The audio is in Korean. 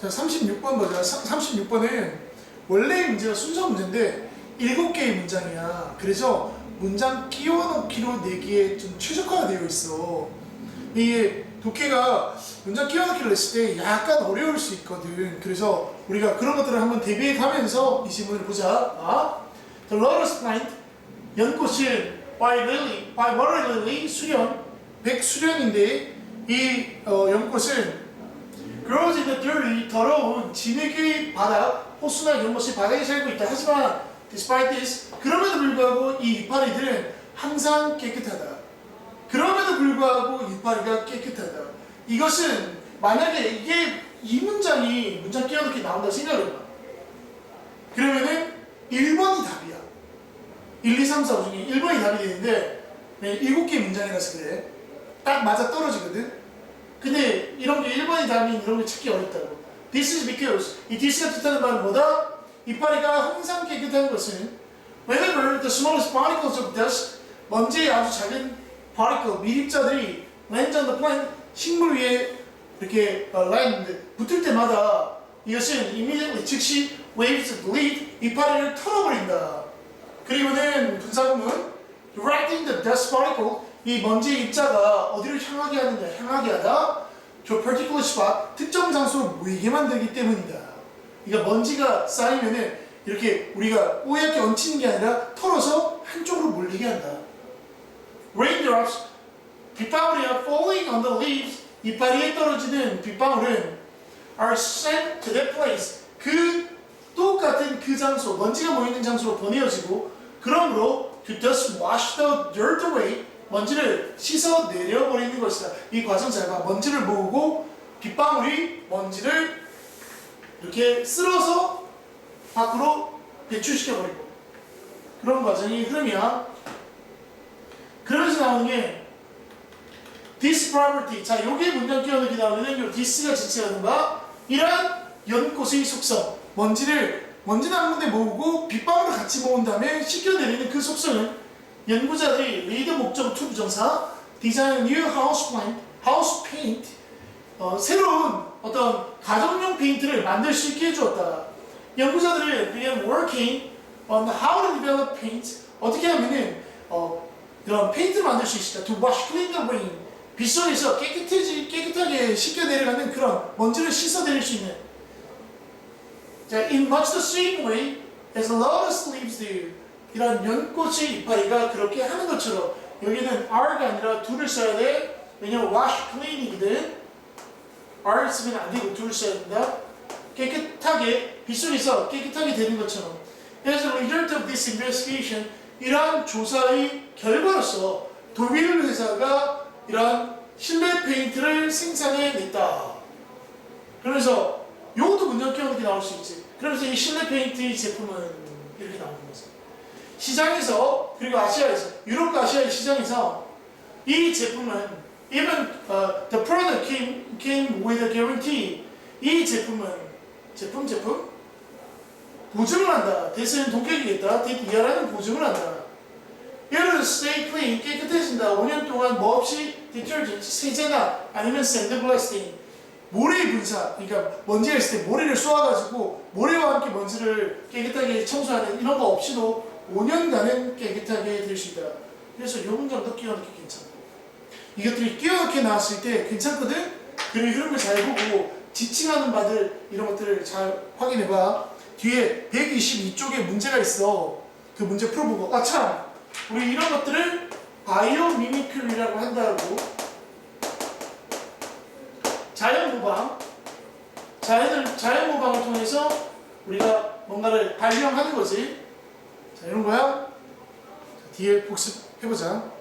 자, 36번 보자. 36번은 원래 문제가 순서 문제인데 7개의 문장이야. 그래서 문장 끼워 넣기로 내기에 좀 최적화가 되어 있어. 이게 독해가 문장 끼워 넣기를 냈을 때 약간 어려울 수 있거든. 그래서 우리가 그런 것들을 한번 대비해 가면서 이 질문을 보자. 아? The lotus plant, 연꽃은 by lily, by water lily, 수련, 백수련인데 이 어, 연꽃은 in the dirty, 더러운 진흙의 바닥, 호수나 이런 것이 바닥에 살고 있다. 하지만 despite this, 그럼에도 불구하고 이 이파리들은 항상 깨끗하다. 그럼에도 불구하고 이파리가 깨끗하다. 이것은 만약에 이게 이 문장이 문장 끼워넣기 나온다 생각을 해봐. 그러면은 1번이 답이야. 1, 2, 3, 4, 5 중에 1번이 답이 되는데 네, 7개 문장이라서 그래. 딱 맞아 떨어지거든. 근데 이런 게 1번이 답인 이런 게 찾기 어렵다고. This is because 이 this가 뜻하는 말은 뭐다? 이파리가 항상 깨끗한 것은 whenever the smallest particles of dust 먼지의 아주 작은 particle 미립자들이 land on the plant 식물 위에 이렇게 어, land 붙을 때마다 이것은 immediately 즉시 waves of leaf 이파리를 털어버린다. 그리고는 분사구문 directing the dust particle 이 먼지의 입자가 어디를 향하게 하는가 향하게 하다 to particular spot 특정 장소로 모이게 만들기 때문이다. 그러니까 먼지가 쌓이면은 이렇게 우리가 뽀얗게 얹히는 게 아니라 털어서 한쪽으로 몰리게 한다. Raindrops 빗방울이야 falling on the leaves 이파리에 떨어지는 빗방울은 are sent to that place 그 똑같은 그 장소 먼지가 모이는 장소로 보내어지고 그러므로 to just wash the dirt away 먼지를 씻어 내려버리는 것이다. 이 과정 잘 봐. 먼지를 모으고 빗방울이 먼지를 이렇게 쓸어서 밖으로 배출시켜버리고 그런 과정이 흐름이야. 그러면서 나오는 게 this property. 자, 요게 문장 끼워넣기 나오면은 요 this가 지칭하는가 이러한 연꽃의 속성. 먼지를 먼지는 한 군데 모으고 빗방울을 같이 모은 다음에 씻겨내리는 그 속성은 연구자들이 리드 목적 투 부정사 디자인 new house plant, house paint 어, 새로운 어떤 가정용 페인트를 만들 수 있게 해주었다. 연구자들이 began working on how to develop paint 어떻게 하면은 어, 이런 페인트를 만들 수 있을까? To wash clean the rain 빗속에서 깨끗해지 깨끗하게 씻겨 내려가는 그런 먼지를 씻어내릴 수 있는 자, in much the same way as lotus leaves do 이런 연꽃의 이파리가 그렇게 하는 것처럼 여기는 R가 아니라 do를 써야 돼. 왜냐면 wash clean이거든. R 쓰면 안 되고 do를 써야 된다. 깨끗하게 빗속에서 깨끗하게 되는 것처럼. As a result of this investigation 이러한 조사의 결과로서 도빌 회사가 이러한 실내 페인트를 생산해냈다. 그러면서 요것도 문장 끼워넣기 나올 수 있지. 그러면서 이 실내 페인트의 제품은 이렇게 나오는 거죠 시장에서 그리고 아시아에서 유럽과 아시아의 시장에서 이 제품은 even uh, the product came, came with a guarantee. 이 제품은 제품 제품? 보증을 한다. 대신 동격이겠다. 이하라는 보증을 한다. 들어 stay clean 깨끗해진다. 5년 동안 뭐 없이 detergent 세제나 아니면 sandblasting 모래 분사 그러니까 먼지가 있을 때 모래를 쏘아가지고 모래와 함께 먼지를 깨끗하게 청소하는 이런 거 없이도 5년간은 깨끗하게 있다. 그래서 요 문장도 끼워넣기 괜찮고 이것들이 끼워넣기 나왔을 때 괜찮거든? 그리고 흐름을 잘 보고 지칭하는 바들 이런 것들을 잘 확인해봐. 뒤에 122쪽에 문제가 있어. 그 문제 풀어보고 아 참! 우리 이런 것들을 바이오 미미크리라고 한다고 자연 모방 자연을 자연 모방을 통해서 우리가 뭔가를 발명하는 거지. 자, 이런 거야. 자, 뒤에 복습해보자.